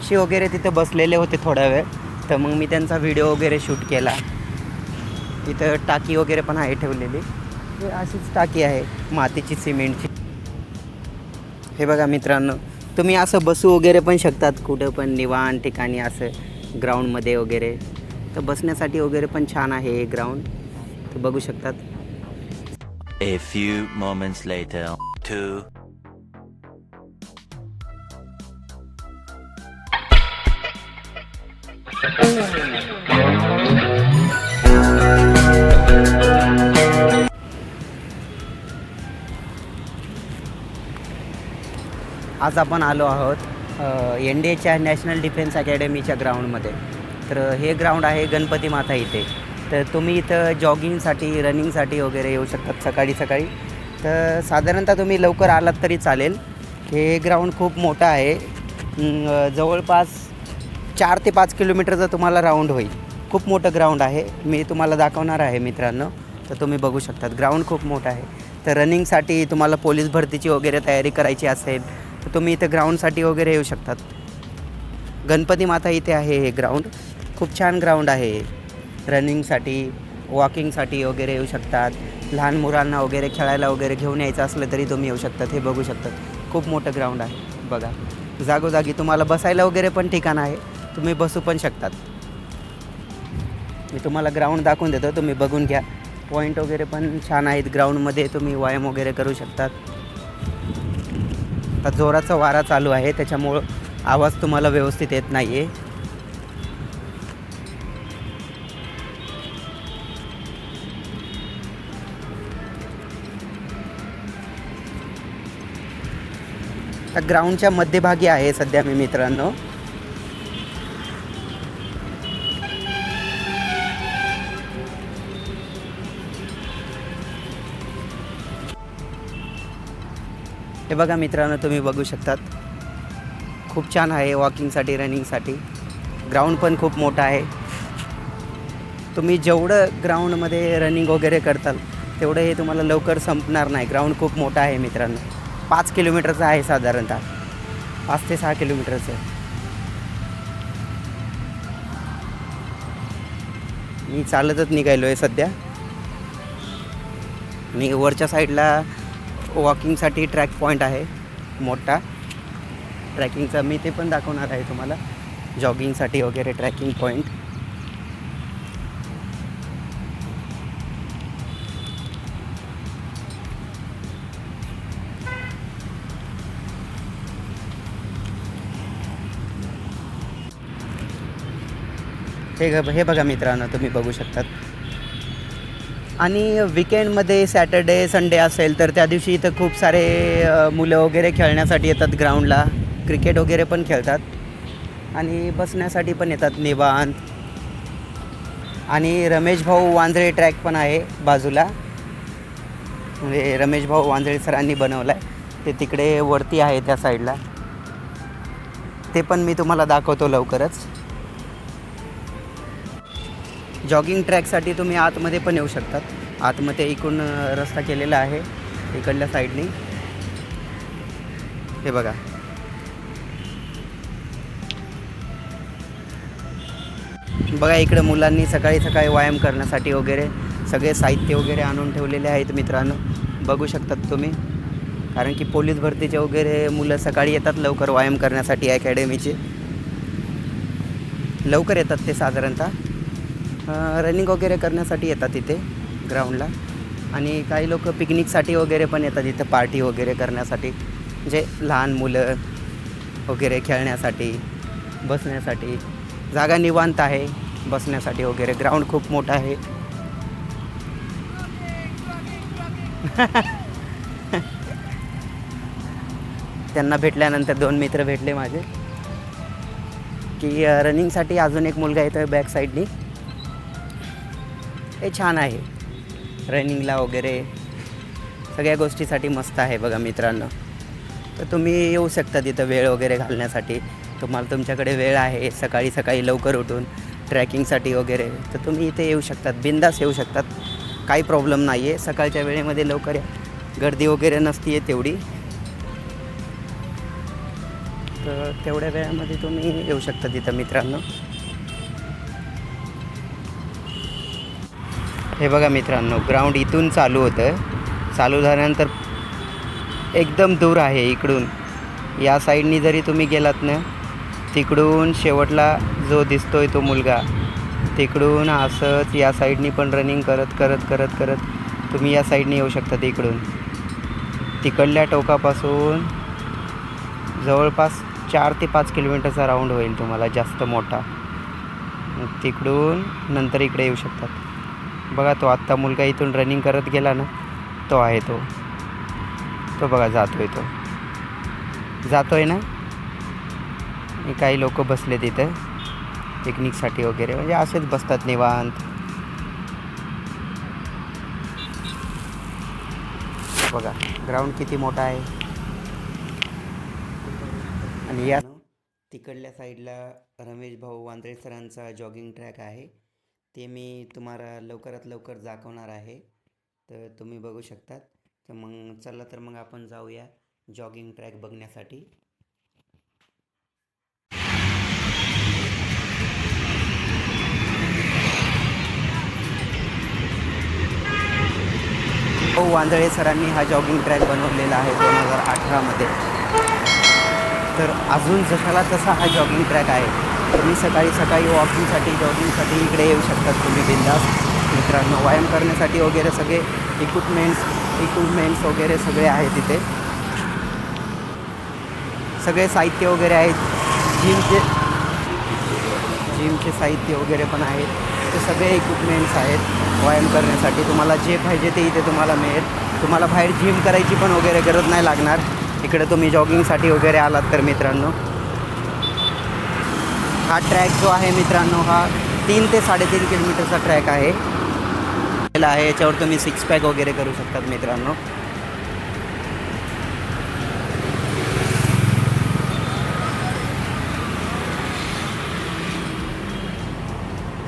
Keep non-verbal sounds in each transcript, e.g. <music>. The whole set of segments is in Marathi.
पक्षी वगैरे तिथं बसलेले होते थोडा वेळ. तर मग मी त्यांचा व्हिडिओ वगैरे शूट केला. तिथं टाकी वगैरे पण आहे ठेवलेली. अशीच टाकी आहे मातीची सिमेंटची. हे बघा मित्रांनो तुम्ही असं बसू वगैरे पण शकतात कुठं पण निवान ठिकाणी असं ग्राउंडमध्ये वगैरे. तर बसण्यासाठी वगैरे पण छान आहे हे ग्राउंड तर बघू शकतात. A few moments later, two आज आपण आलो आहोत एन डी एच्या नॅशनल डिफेन्स अकॅडमीच्या ग्राउंडमध्ये तर हे ग्राउंड आहे गणपती माता इथे. तर तुम्ही इथं जॉगिंगसाठी रनिंगसाठी वगैरे येऊ शकतात सकाळी सकाळी. तर साधारणतः तुम्ही लवकर आलात तरी चालेल. हे ग्राउंड खूप मोठं आहे. जवळपास चार ते पाच किलोमीटरचं तुम्हाला राऊंड होईल. खूप मोठं ग्राउंड आहे. मी तुम्हाला दाखवणार आहे मित्रांनो. तर तुम्ही बघू शकतात ग्राउंड खूप मोठं आहे. तर रनिंगसाठी तुम्हाला पोलीस भरतीची वगैरे तयारी करायची असेल तर तुम्ही इथं ग्राउंडसाठी वगैरे येऊ शकतात. गणपती माता इथे आहे हे ग्राउंड खूप छान ग्राउंड आहे रनिंगसाठी वॉकिंगसाठी वगैरे येऊ शकतात. लहान मुलांना वगैरे खेळायला वगैरे घेऊन यायचं असलं तरी तुम्ही येऊ शकतात हे बघू शकतात. खूप मोठं ग्राउंड आहे. बघा. जागोजागी तुम्हाला बसायला वगैरे पण ठिकाण आहे. तुम्ही बसू पण शकतात. मी तुम्हाला ग्राउंड दाखवून देतो तुम्ही बघून घ्या. पॉईंट वगैरे पण छान आहेत ग्राउंडमध्ये तुम्ही व्यायाम वगैरे करू शकतात. आता जोराचा वारा चालू आहे त्याच्यामुळं आवाज तुम्हाला व्यवस्थित येत नाही आहे ग्राउंडच्या मध्यभागी आहे सध्या मी मित्रांनो. हे बघा मित्रांनो तुम्ही बघू शकतात. खूप छान आहे वॉकिंगसाठी रनिंगसाठी. ग्राउंड पण खूप मोठं आहे. तुम्ही जेवढं ग्राउंडमध्ये रनिंग वगैरे करताल तेवढं हे तुम्हाला लवकर संपणार नाही. ग्राउंड खूप मोठं आहे मित्रांनो. पाच किलोमीटरचं आहे साधारणतः. पाच ते सहा किलोमीटरचं. मी चालतच निघालो आहे सध्या. आणि वरच्या साईडला वॉकिंगसाठी ट्रॅक पॉईंट आहे. मोठा. ट्रॅकिंगचा मी ते पण दाखवणार आहे तुम्हाला. जॉगिंगसाठी वगैरे ट्रॅकिंग पॉईंट हे ग हे बघा मित्रांनो तुम्ही बघू शकतात. आणि विकेंडमध्ये सॅटर्डे संडे असेल तर त्या दिवशी इथं खूप सारे मुलं वगैरे खेळण्यासाठी येतात ग्राउंडला क्रिकेट वगैरे पण खेळतात. आणि बसण्यासाठी पण येतात निवांत. आणि रमेश भाऊ वांजळे ट्रॅक पण आहे बाजूला. म्हणजे रमेश भाऊ वांजळे सरांनी बनवला आहे ते तिकडे वरती आहे त्या साईडला ते पण मी तुम्हाला दाखवतो लवकरच. जॉगिंग ट्रॅकसाठी तुम्ही आतमध्ये पण येऊ शकतात. आतमध्ये इकडून रस्ता केलेला आहे इकडल्या साईडनी. हे बघा. बघा इकडे मुलांनी सकाळी सकाळी व्यायाम करण्यासाठी वगैरे सगळे साहित्य वगैरे आणून ठेवलेले आहेत मित्रांनो. बघू शकतात तुम्ही. कारण की पोलीस भरतीचे वगैरे मुलं सकाळी येतात लवकर व्यायाम करण्यासाठी अकॅडमीचे लवकर येतात ते साधारणतः. रनिंग वगैरे करण्यासाठी येतात इथे ग्राउंडला. आणि काही लोक पिकनिकसाठी वगैरे पण येतात इथं पार्टी वगैरे करण्यासाठी. म्हणजे लहान मुलं वगैरे खेळण्यासाठी बसण्यासाठी. जागा निवांत आहे बसण्यासाठी वगैरे. ग्राउंड खूप मोठं आहे. <laughs> त्यांना भेटल्यानंतर दोन मित्र भेटले माझे की रनिंगसाठी अजून एक मुलगा येतो बॅक साईडनी हे छान आहे. रनिंगला वगैरे सगळ्या गोष्टीसाठी मस्त आहे बघा मित्रांनो. तर तुम्ही येऊ शकता तिथं वेळ वगैरे घालण्यासाठी. तुम्हाला तुमच्याकडे वेळ आहे सकाळी सकाळी लवकर उठून ट्रॅकिंगसाठी वगैरे. तर तुम्ही इथे येऊ शकतात बिंदास येऊ शकतात. काही प्रॉब्लेम नाही आहे सकाळच्या वेळेमध्ये लवकर गर्दी वगैरे नसती आहे तेवढी. तर तेवढ्या वेळामध्ये तुम्ही येऊ शकता तिथं मित्रांनो. हे बघा मित्रांनो ग्राउंड इथून चालू होतं. चालू झाल्यानंतर एकदम दूर आहे इकडून. या साईडनी जरी तुम्ही गेलात ना तिकडून शेवटला जो दिसतोय तो मुलगा तिकडून असंच या साईडनी पण रनिंग करत करत करत करत तुम्ही या साईडनी येऊ शकता तिकडून. तिकडल्या टोकापासून जवळपास चार ते पाच किलोमीटरचा राऊंड होईल तुम्हाला जास्त मोठा. मग तिकडून नंतर इकडे येऊ शकतात. बघा तो आत्ता मुलगा इथून रनिंग करत गेला ना तो आहे तो. तो बघा जातोय तो. जातोय ना? काही लोक बसले तिथं. पिकनिकसाठी वगैरे. म्हणजे असेच बसतात निवांत. बघा ग्राउंड किती मोठा आहे. आणि या तिकडल्या साईडला रमेश भाऊ वांद्रे सरांचा जॉगिंग ट्रॅक आहे. ते मी तुम्हाला लवकरात लवकर दाखवणार आहे. तर तुम्ही बघू शकतात. तर मग चला तर मग आपण जाऊया जॉगिंग ट्रॅक बघण्यासाठी. हो वांदळे सरांनी हा जॉगिंग ट्रॅक बनवलेला आहे दोन हजार अठरामध्ये तर अजून जसाला तसा हा जॉगिंग ट्रॅक आहे. तुम्ही सकाळी सकाळी वॉकिंगसाठी जॉगिंगसाठी इकडे येऊ शकतात तुम्ही बिंदास. मित्रांनो व्यायाम करण्यासाठी वगैरे सगळे इक्विपमेंट्स इक्विपमेंट्स वगैरे सगळे आहेत तिथे सगळे साहित्य वगैरे आहेत. जिमचे जिमचे साहित्य वगैरे पण आहेत. ते सगळे इक्विपमेंट्स आहेत. व्यायाम करण्यासाठी तुम्हाला जे पाहिजे ते इथे तुम्हाला मिळेल. तुम्हाला बाहेर जिम करायची पण वगैरे गरज नाही लागणार. इकडे तुम्ही जॉगिंगसाठी वगैरे आलात तर मित्रांनो. हा ट्रॅक जो आहे मित्रांनो हा तीन ते साडेतीन किलोमीटरचा ट्रॅक आहे. आहे याच्यावर तुम्ही सिक्स पॅक वगैरे करू शकतात मित्रांनो.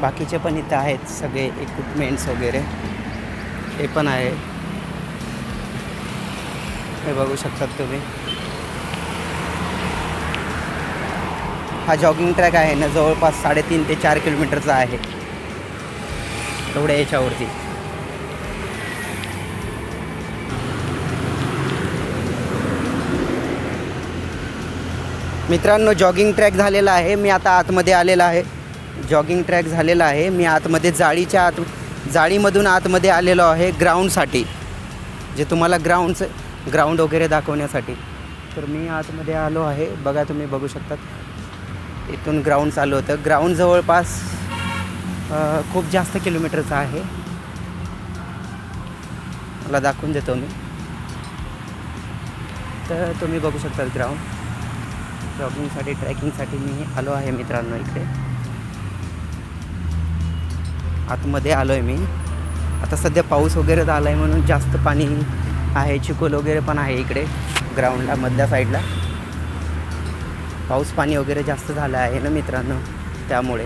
बाकीचे पण इथं आहेत सगळे इक्विपमेंट्स वगैरे. हे पण आहे. हे बघू शकतात तुम्ही. हा जॉगिंग ट्रॅक आहे ना जवळपास साडेतीन ते चार किलोमीटरचा आहे. एवढ्या याच्यावरती. मित्रांनो जॉगिंग ट्रॅक झालेला आहे. मी आता आतमध्ये आलेला आहे. जॉगिंग ट्रॅक झालेला आहे. मी आतमध्ये जाळीच्या आत जाळीमधून आतमध्ये आलेलो आहे ग्राउंडसाठी जे तुम्हाला ग्राउंडचं ग्राउंड वगैरे दाखवण्यासाठी. तर मी आतमध्ये आलो आहे. बघा तुम्ही बघू शकतात. इथून ग्राउंड चालू होतं. ग्राउंड जवळपास खूप जास्त किलोमीटरचं आहे. मला दाखवून देतो मी. तर तुम्ही बघू शकता ग्राउंड जॉगिंगसाठी ट्रॅकिंगसाठी मी आलो आहे मित्रांनो इकडे. आतमध्ये आलो आहे मी. आता सध्या पाऊस वगैरे झाला आहे म्हणून जास्त पाणी आहे. चिकोल वगैरे पण आहे इकडे. ग्राउंडला मधल्या साईडला पाऊस पाणी वगैरे जास्त झालं आहे ना मित्रांनो त्यामुळे.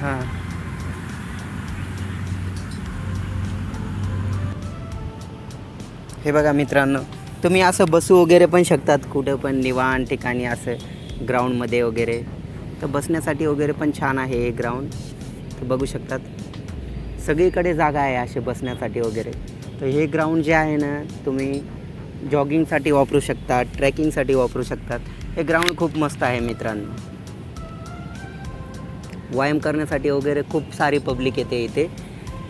हां. हे बघा मित्रांनो तुम्ही असं बसू वगैरे पण शकतात कुठं पण निवान ठिकाणी असं ग्राउंडमध्ये वगैरे. तर बसण्यासाठी वगैरे पण छान आहे हे ग्राउंड. तर बघू शकतात. सगळीकडे जागा आहे असे बसण्यासाठी वगैरे. तर हे ग्राउंड जे आहे ना तुम्ही जॉगिंगसाठी वापरू शकता ट्रेकिंगसाठी वापरू शकतात. हे ग्राउंड खूप मस्त आहे मित्रांनो. व्यायाम करण्यासाठी वगैरे खूप सारी पब्लिक येते इथे.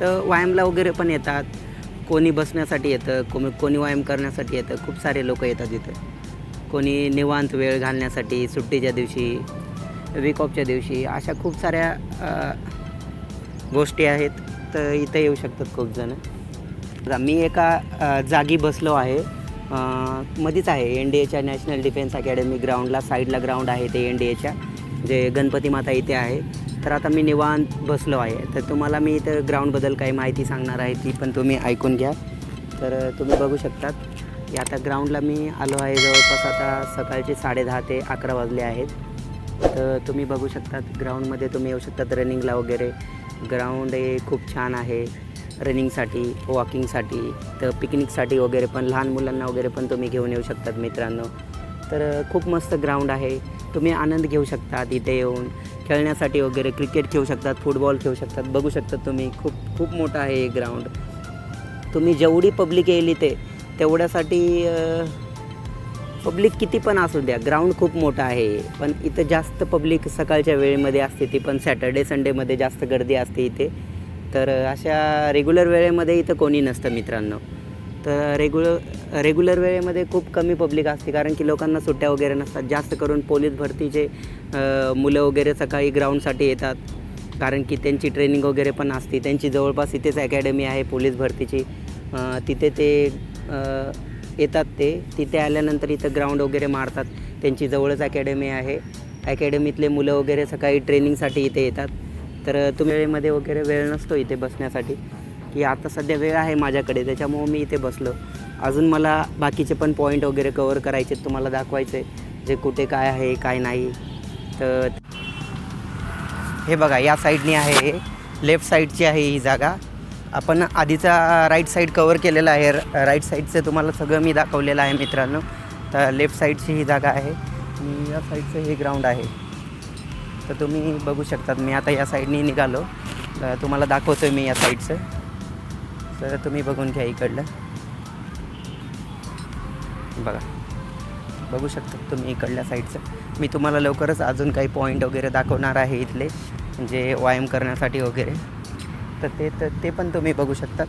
तर व्यायामला वगैरे पण येतात. कोणी बसण्यासाठी येतं कोणी कोणी व्यायाम करण्यासाठी येतं. खूप सारे लोक येतात इथं. कोणी निवांत वेळ घालण्यासाठी सुट्टीच्या दिवशी वीक ऑफच्या दिवशी अशा खूप साऱ्या गोष्टी आहेत. तर इथं येऊ शकतात खूप जण. बघा, मी एका जागी बसलो आहे. मध्येच आहे. एन डी एच्या नॅशनल डिफेन्स अकॅडमी ग्राउंडला साईडला ग्राउंड आहे ते एन डी एच्या जे गणपती माता इथे आहे. तर आता मी निवांत बसलो आहे. तर तुम्हाला मी इथं ग्राउंडबद्दल काही माहिती सांगणार आहे ती पण तुम्ही ऐकून घ्या. तर तुम्ही बघू शकतात. की आता ग्राउंडला मी आलो आहे जवळपास आता सकाळचे साडे दहा ते अकरा वाजले आहेत. तर तुम्ही बघू शकतात ग्राउंडमध्ये तुम्ही येऊ शकतात रनिंगला वगैरे. ग्राउंड हे खूप छान आहे. रनिंगसाठी वॉकिंगसाठी तर पिकनिकसाठी वगैरे पण लहान मुलांना वगैरे पण तुम्ही घेऊन येऊ शकतात मित्रांनो. तर खूप मस्त ग्राउंड आहे. तुम्ही आनंद घेऊ शकतात इथे येऊन. खेळण्यासाठी वगैरे क्रिकेट खेळू शकतात फुटबॉल खेळू शकतात बघू शकतात तुम्ही. खूप खूप मोठं आहे हे ग्राउंड. तुम्ही जेवढी पब्लिक येईल इथे तेवढ्यासाठी पब्लिक किती पण असू द्या ग्राउंड खूप मोठं आहे. पण इथं जास्त पब्लिक सकाळच्या वेळेमध्ये असते ती पण सॅटर्डे संडेमध्ये जास्त गर्दी असते इथे. तर अशा रेग्युलर वेळेमध्ये इथं कोणी नसतं मित्रांनो. तर रेग्युलर रेग्युलर वेळेमध्ये खूप कमी पब्लिक असते कारण की लोकांना सुट्ट्या वगैरे नसतात. जास्त करून पोलीस भरतीचे मुलं वगैरे सकाळी ग्राउंडसाठी येतात. कारण की त्यांची ट्रेनिंग वगैरे पण असते. त्यांची जवळपास इथेच अकॅडमी आहे पोलीस भरतीची. तिथे ते येतात ते. तिथे आल्यानंतर इथं ग्राउंड वगैरे मारतात. त्यांची जवळच अकॅडमी आहे. अकॅडमीतले मुलं वगैरे सकाळी ट्रेनिंगसाठी इथे येतात. तर तुम्ही वेळेमध्ये वगैरे वेळ नसतो इथे बसण्यासाठी की आता सध्या वेळ आहे माझ्याकडे त्याच्यामुळं मी इथे बसलो. अजून मला बाकीचे पण पॉईंट वगैरे कवर करायचे तुम्हाला दाखवायचे जे कुठे काय आहे काय नाही. तर हे बघा या साईडनी आहे लेफ्ट साईडची आहे ही जागा. आपण आधीचा राईट साईड कवर केलेला आहे. राईट साईडचं तुम्हाला सगळं मी दाखवलेलं आहे मित्रांनो. तर लेफ्ट साईडची ही जागा आहे. आणि या साईडचं हे ग्राउंड आहे. तर तुम्ही बघू शकतात मी आता या साईडनी निघालो. तर तुम्हाला दाखवतो आहे मी या साईडचं. तर तुम्ही बघून घ्या इकडलं. बघा. बघू शकता तुम्ही इकडल्या साईडचं. मी तुम्हाला लवकरच अजून काही पॉईंट वगैरे दाखवणार आहे इथले म्हणजे व्यायाम करण्यासाठी वगैरे. तर ते तर ते पण तुम्ही बघू शकतात.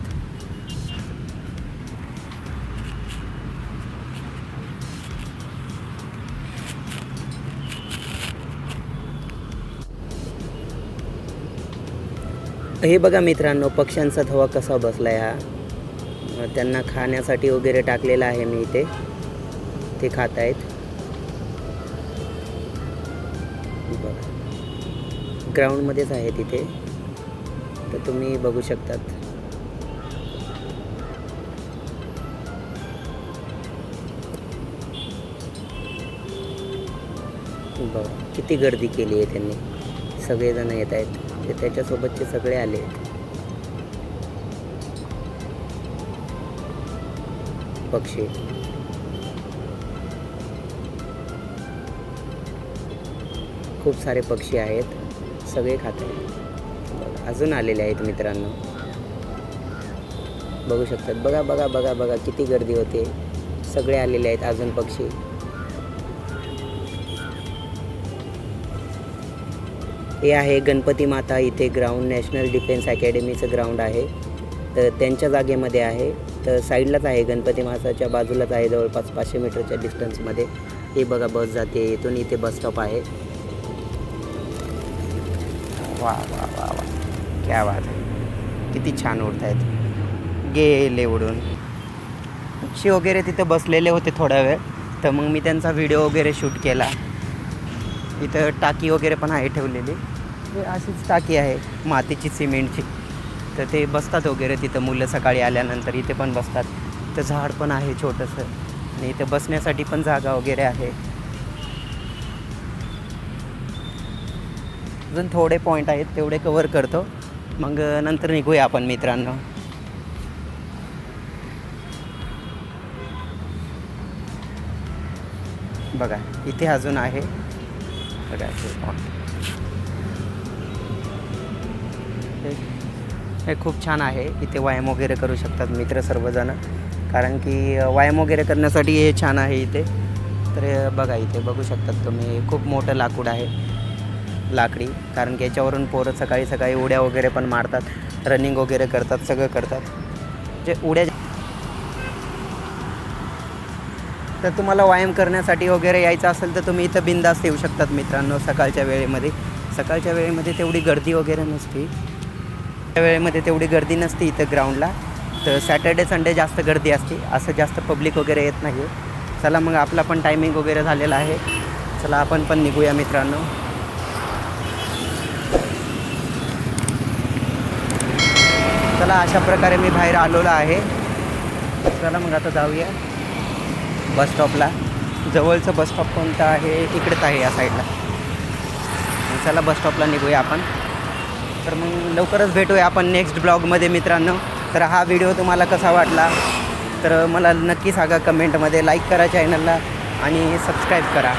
हे बघा मित्रांनो पक्ष्यांचा थवा कसा बसला आहे हा. त्यांना खाण्यासाठी वगैरे टाकलेला आहे मी इथे. ते खात आहेत. बघा. ग्राउंडमध्येच आहे तिथे. तर तुम्ही बघू शकतात. बघा किती गर्दी केली आहे त्यांनी. सगळेजण येत आहेत. ते त्याच्यासोबतचे सगळे आले. आहेत पक्षी. खूप सारे पक्षी आहेत. सगळे खात आहेत. अजून आलेले आहेत मित्रांनो. बघू शकतात. बघा बघा बघा बघा किती गर्दी होते. सगळे आलेले आहेत. अजून पक्षी. हे आहे गणपती माता इथे ग्राउंड नॅशनल डिफेन्स अकॅडमीचं ग्राउंड आहे. तर त्यांच्या जागेमध्ये आहे. तर साईडलाच आहे गणपती माताच्या बाजूलाच आहे जवळपास पाचशे मीटरच्या डिस्टन्समध्ये हे बघा बस जाते. इथून इथे बस स्टॉप आहे. वा वा वा वा. क्या बात आहे. किती छान उडत आहेत गेले उडून. पक्षी वगैरे तिथं बसलेले होते थोडा वेळ. तर मग मी त्यांचा व्हिडिओ वगैरे शूट केला. इथं टाकी वगैरे पण आहे ठेवलेली. अशीच टाकी आहे मातीची सिमेंटची. तर ते बसतात वगैरे तिथं. मुलं सकाळी आल्यानंतर इथे पण बसतात. तर झाड पण आहे छोटंसं. आणि इथं बसण्यासाठी पण जागा वगैरे आहे. अजून थोडे पॉईंट आहेत तेवढे कवर करतो. मग नंतर निघूया आपण मित्रांनो. बघा इथे अजून आहे. बघा हे point. हे- हे खूप छान आहे. इथे व्यायाम वगैरे करू शकतात मित्र सर्वजण. कारण की व्यायाम वगैरे करण्यासाठी हे छान आहे इथे. तर बघा इथे बघू शकतात तुम्ही. खूप मोठं लाकूड आहे. लाकडी. कारण की याच्यावरून पोरं सकाळी सकाळी उड्या वगैरे पण मारतात. रनिंग वगैरे करतात सगळं करतात. जे उड्या तर तुम्हाला व्यायाम करण्यासाठी वगैरे यायचं असेल तर तुम्ही इथं बिंदास येऊ शकतात मित्रांनो सकाळच्या वेळेमध्ये. सकाळच्या वेळेमध्ये तेवढी गर्दी वगैरे नसते. त्या वेळेमध्ये तेवढी गर्दी नसते इथं ग्राउंडला तर सॅटर्डे संडे जास्त गर्दी असते. असं जास्त पब्लिक वगैरे येत नाही चला मग आपला पण टायमिंग वगैरे झालेला आहे. चला आपण पण निघूया मित्रांनो. चला अशा प्रकारे मी बाहेर आलेलो आहे. चला मग आता जाऊया. बस स्टॉपला. जवळचं बस स्टॉप कोणतं आहे? इकडेच आहे या साईडला. चला बस स्टॉपला निघूया आपण. तर मग लवकरच भेटूया आपण नेक्स्ट ब्लॉगमध्ये मित्रांनो. तर हा व्हिडिओ तुम्हाला कसा वाटला? तर मला नक्की सांगा कमेंटमध्ये लाईक करा चॅनलला आणि सबस्क्राईब करा.